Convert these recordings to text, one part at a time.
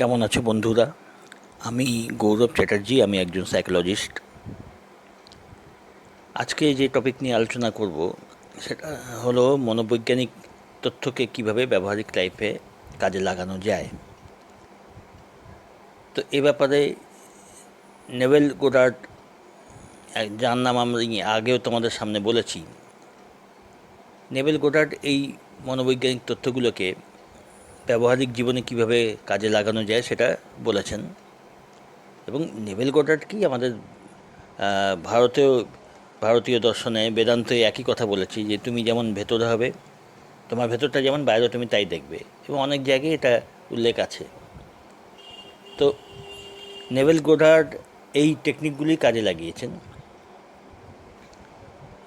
কেমন আছো বন্ধুরা? আমি গৌরব চ্যাটার্জি, আমি একজন সাইকোলজিস্ট আজকে যে টপিক নিয়ে আলোচনা করব, সেটা হলো মনোবৈজ্ঞানিক তথ্যকে কীভাবে ব্যবহারিক লাইফে কাজে লাগানো যায়। তো এ ব্যাপারে নেভেল গোডার্ড যার নাম আমরা আগেও তোমাদের সামনে বলেছি। নেভেল গোডার্ড এই মনোবৈজ্ঞানিক তথ্যগুলোকে ব্যবহারিক জীবনে কীভাবে কাজে লাগানো যায় সেটা বলেছেন। এবং নেভেল কি আমাদের আহ, ভারতীয় ভারতীয় দর্শনে বেদান্তে একই কথা বলেছি যে তুমি যেমন ভেতরে হবে তোমার ভেতরটা যেমন বাইরে তুমি তাই দেখবে। এবং অনেক জায়গায় এটা উল্লেখ আছে। তো নেভেল গোডার্ড এই টেকনিকগুলি কাজে লাগিয়েছেন।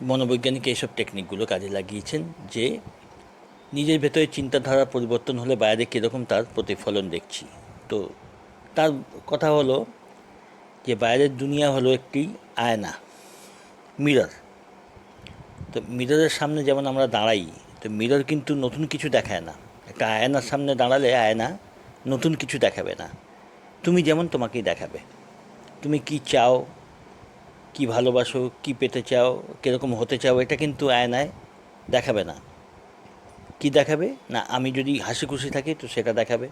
মনোবৈজ্ঞানিক এইসব টেকনিকগুলো কাজে লাগিয়েছেন যে নিজের ভেতরে চিন্তাধারা পরিবর্তন হলে বাইরে কীরকম তার প্রতিফলন দেখছি। তো তার কথা হলো যে বাইরের দুনিয়া হলো একটি আয়না মিরর তো মিররের সামনে যেমন আমরা দাঁড়াই, তো মিরর কিন্তু নতুন কিছু দেখায় না। একটা আয়নার সামনে দাঁড়ালে আয়না নতুন কিছু দেখাবে না। তুমি যেমন তোমাকেই দেখাবে। তুমি কি চাও, কি ভালোবাসো, কি পেতে চাও, কীরকম হতে চাও, এটা কিন্তু আয়নায় দেখাবে না। কি দেখাবে? না, আমি যদি হাসি খুশি থাকি তো সেটা দেখাবে।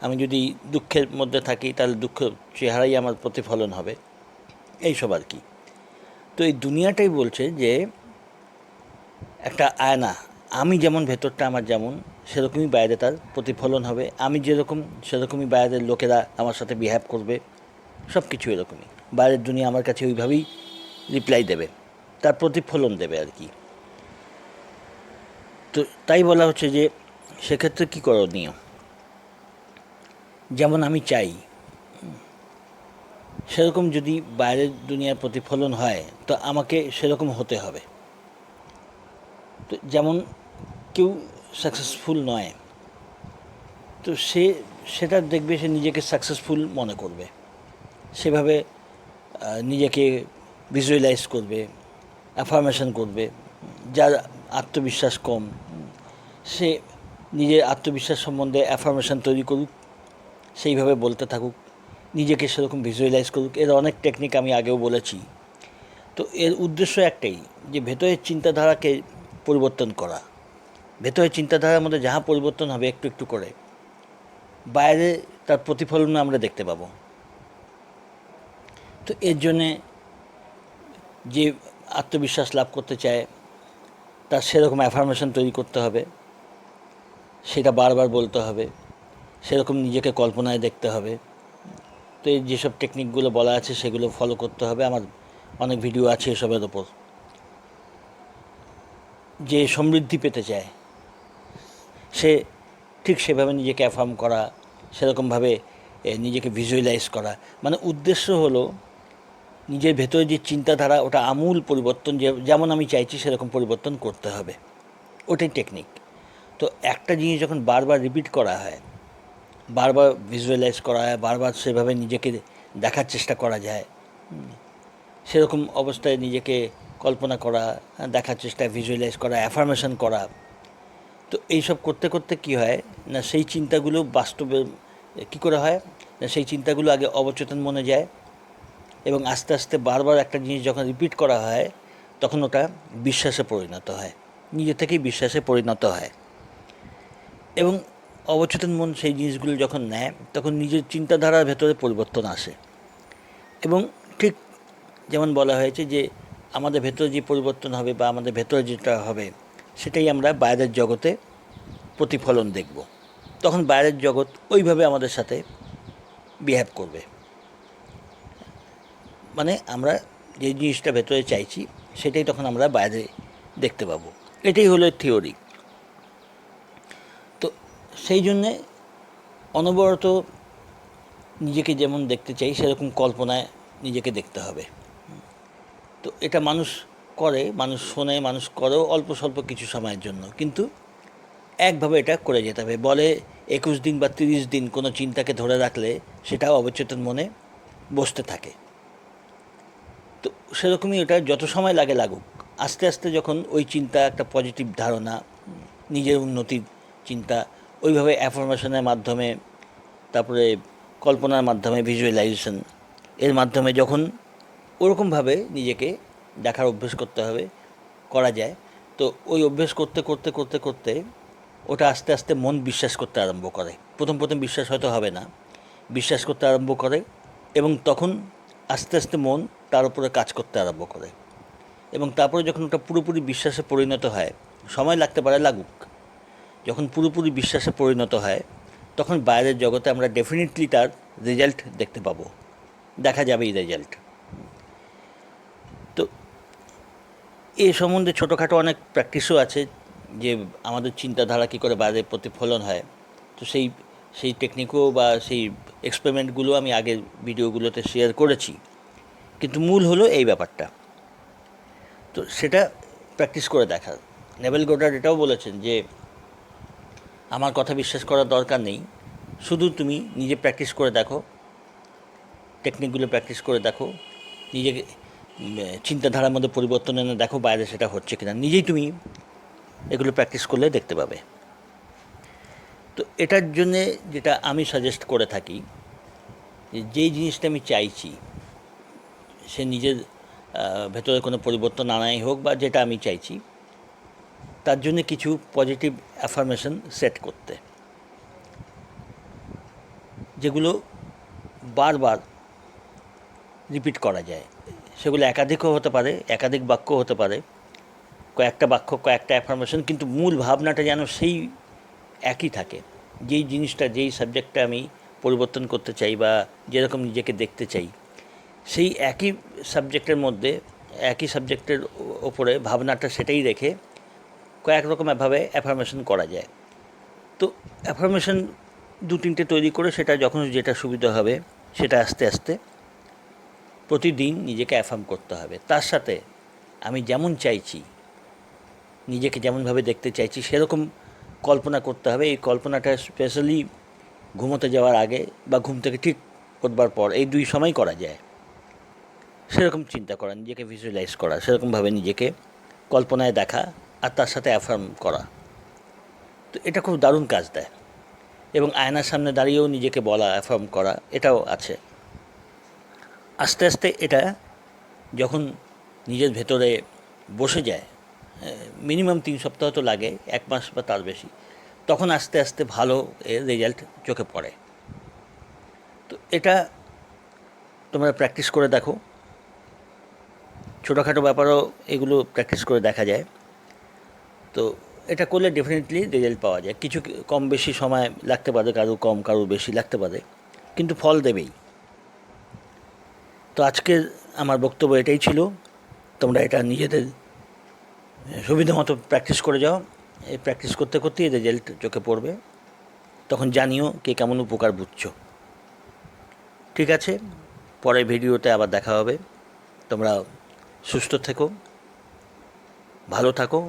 আমি যদি দুঃখের মধ্যে থাকি তাহলে দুঃখ চেহারাই আমার প্রতিফলন হবে। এইসব আর কি। তো এই দুনিয়াটাই বলছে যে একটা আয়না, আমি যেমন ভেতরটা আমার যেমন, সেরকমই বাইরে তার প্রতিফলন হবে। আমি যেরকম, সেরকমই বাইরের লোকেরা আমার সাথে বিহেভ করবে। সব কিছু এরকমই। বাইরের দুনিয়া আমার কাছে ওইভাবেই রিপ্লাই দেবে। তার প্রতিফলন দেবে আর কি। তো তাই বলা হচ্ছে যে সেক্ষেত্রে কী করণীয়? যেমন আমি চাই, সেরকম যদি বাইরের দুনিয়ার প্রতিফলন হয়, তো আমাকে সেরকম হতে হবে। তো যেমন কেউ সাকসেসফুল নয়, তো সে, সেটা দেখবে, সে নিজেকে সাকসেসফুল মনে করবে। সেভাবে নিজেকে ভিজুয়ালাইজ করবে অ্যাফার্মেশন করবে, যার আত্মবিশ্বাস কম সে নিজের আত্মবিশ্বাস সম্বন্ধে অ্যাফার্মেশন তৈরি করুক, সেইভাবে বলতে থাকুক, নিজেকে সেরকম ভিজুয়ালাইজ করুক, এর অনেক টেকনিক আমি আগেও বলেছি। তো এর উদ্দেশ্য একটাই, যে ভেতরের চিন্তাধারাকে পরিবর্তন করা। ভেতরের চিন্তাধারার মধ্যে যাহা পরিবর্তন হবে একটু একটু করে, বাইরে তার প্রতিফলন আমরা দেখতে পাবো। তো এর জন্যে যে আত্মবিশ্বাস লাভ করতে চায়, তার সেরকম অ্যাফার্মেশন তৈরি করতে হবে। সেটা বারবার বলতে হবে। সেরকম নিজেকে কল্পনায় দেখতে হবে। তো এই যেসব টেকনিকগুলো বলা আছে, সেগুলো ফলো করতে হবে। আমার অনেক ভিডিও আছে এসবের ওপর। যে সমৃদ্ধি পেতে চায়, সে ঠিক সেভাবে নিজেকে অ্যাফার্ম করা, সেরকমভাবে নিজেকে ভিজুয়ালাইজ করা। মানে উদ্দেশ্য হলো, নিজের ভেতরে যে চিন্তাধারা, ওটা আমূল পরিবর্তন যেমন আমি চাইছি সেরকম পরিবর্তন করতে হবে। ওটাই টেকনিক তো একটা জিনিস যখন বারবার রিপিট করা হয়, বারবার ভিজুয়ালাইজ করা হয়, বারবার সেভাবে নিজেকে দেখার চেষ্টা করা যায় সেরকম অবস্থায় নিজেকে কল্পনা করা, দেখার চেষ্টা ভিজুয়ালাইজ করা অ্যাফার্মেশন করা, তো এইসব করতে করতে কি হয়, না সেই চিন্তাগুলো বাস্তবে কী করে হয়, না সেই চিন্তাগুলো আগে অবচেতন মনে যায় এবং আস্তে আস্তে বারবার একটা জিনিস যখন রিপিট করা হয়, তখন ওটা বিশ্বাসে পরিণত হয়, নিজে থেকেই বিশ্বাসে পরিণত হয়। এবং অবচেতন মন সেই জিনিসগুলো যখন নেয়, তখন নিজের চিন্তাধারার ভেতরে পরিবর্তন আসে। এবং ঠিক যেমন বলা হয়েছে যে, আমাদের ভেতরে যে পরিবর্তন হবে বা আমাদের ভেতরে যেটা হবে, সেটাই আমরা বাইরের জগতে প্রতিফলন দেখব। তখন বাইরের জগৎ ওইভাবে আমাদের সাথে বিহেভ করবে। মানে আমরা যে জিনিসটা ভেতরে চাইছি, সেটাই তখন আমরা বাইরে দেখতে পাবো। এটাই হলো থিওরি সেই জন্যে অনবরত নিজেকে যেমন দেখতে চাই, সেরকম কল্পনায় নিজেকে দেখতে হবে। তো এটা মানুষ করে, মানুষ শোনে, মানুষ করেও অল্প স্বল্প কিছু সময়ের জন্য। কিন্তু একভাবে এটা করে যেতে হবে। বলে একুশ দিন বা তিরিশ দিন কোনো চিন্তাকে ধরে রাখলে সেটা অবচেতন মনে বসতে থাকে। তো সেরকমই ওটা যত সময় লাগে লাগুক, আস্তে আস্তে যখন ওই চিন্তা, একটা পজিটিভ ধারণা, নিজের উন্নতির চিন্তা ওইভাবে অ্যাফরমেশনের মাধ্যমে, তারপরে কল্পনার মাধ্যমে ভিজুয়ালাইজেশন এর মাধ্যমে যখন ওরকমভাবে নিজেকে দেখার অভ্যেস করতে হবে, করা যায়, তো ওই অভ্যেস করতে করতে করতে করতে ওটা আস্তে আস্তে মন বিশ্বাস করতে আরম্ভ করে। প্রথম প্রথম বিশ্বাস হয়তো হবে না। বিশ্বাস করতে আরম্ভ করে এবং তখন আস্তে আস্তে মন তার উপরে কাজ করতে আরম্ভ করে। এবং তারপরে যখন ওটা পুরোপুরি বিশ্বাসে পরিণত হয়, সময় লাগতে পারে লাগুক। যখন পুরোপুরি বিশ্বাসে পরিণত হয়, তখন বাইরের জগতে আমরা ডেফিনেটলি তার রেজাল্ট দেখতে পাবো। দেখা যাবে এই রেজাল্ট তো এ সম্বন্ধে ছোটোখাটো অনেক প্র্যাকটিসও আছে, যে আমাদের চিন্তাধারা কী করে বাইরে প্রতিফলন হয়। তো সেই সেই টেকনিকও বা সেই এক্সপেরিমেন্টগুলো আমি আগের ভিডিওগুলোতে শেয়ার করেছি। কিন্তু মূল হলো এই ব্যাপারটা। তো সেটা প্র্যাকটিস করে দেখা। নেভেল গোডার এটাও বলেছেন যে আমার কথা বিশ্বাস করার দরকার নেই। শুধু তুমি নিজে প্র্যাকটিস করে দেখো। টেকনিকগুলো প্র্যাকটিস করে দেখো। নিজেকে চিন্তাধারার মধ্যে পরিবর্তন এনে দেখো বাইরে সেটা হচ্ছে কিনা। নিজেই তুমি এগুলো প্র্যাকটিস করলে দেখতে পাবে। তো এটার জন্যে যেটা আমি সাজেস্ট করে থাকি, যে যেই জিনিসটা আমি চাইছি, সে নিজের ভেতরে কোনো পরিবর্তন আনাই হোক বা যেটা আমি চাইছি তার জন্য কিছু পজিটিভ অ্যাফার্মেশন সেট করতে। যেগুলো বারবার রিপিট করা যায়। সেগুলো একাধিকও হতে পারে, একাধিক বাক্য হতে পারে। কয়েকটা বাক্য, কয়েকটা অ্যাফার্মেশন কিন্তু মূল ভাবনাটা যেন সেই একই থাকে। যেই জিনিসটা, যেই সাবজেক্টটা আমি পরিবর্তন করতে চাই বা যেরকম নিজেকে দেখতে চাই, সেই একই সাবজেক্টের মধ্যে, একই সাবজেক্টের ওপরে ভাবনাটা সেটাই রেখে কয়েক রকমভাবে অ্যাফার্মেশন করা যায়। তো অ্যাফার্মেশন দু তিনটে তৈরি করে সেটা যখন যেটা সুবিধা হবে, সেটা আস্তে আস্তে প্রতিদিন নিজেকে অ্যাফার্ম করতে হবে। তার সাথে আমি যেমন চাইছি, নিজেকে যেমনভাবে দেখতে চাইছি, সেরকম কল্পনা করতে হবে। এই কল্পনাটা স্পেশালি ঘুমোতে যাওয়ার আগে বা ঘুম থেকে ঠিক উঠবার পর এই দুই সময় করা যায়। সেরকম চিন্তা করা, নিজেকে ভিজুয়ালাইজ করা, সেরকমভাবে নিজেকে কল্পনায় দেখা আর তার সাথে অ্যাফার্ম করা। তো এটা খুব দারুণ কাজ দেয়। এবং আয়নার সামনে দাঁড়িয়েও নিজেকে বলা অ্যাফার্ম করা, এটাও আছে। আস্তে আস্তে এটা যখন নিজের ভেতরে বসে যায় মিনিমাম তিন সপ্তাহ তো লাগে, এক মাস বা তার বেশি, তখন আস্তে আস্তে ভালো এর রেজাল্ট চোখে পড়ে। তো এটা তোমরা প্র্যাকটিস করে দেখো। ছোটোখাটো ব্যাপারও এগুলো প্র্যাকটিস করে দেখা যায়। তো এটা করলে ডেফিনেটলি রেজাল্ট পাওয়া যায়। কিছু কম বেশি সময় লাগতে পারে, কারও কম, কারও বেশি লাগতে পারে, কিন্তু ফল দেবেই। তো আজকের আমার বক্তব্য এটাই ছিল। তোমরা এটা নিজেদের সুবিধা মতো প্র্যাকটিস করে যাও। এই প্র্যাকটিস করতে করতেই রেজাল্ট চোখে পড়বে। তখন জানিও কে কেমন উপকার বুঝছ। ঠিক আছে? পরের ভিডিওতে আবার দেখা হবে। তোমরা সুস্থ থেকো, ভালো থাকো।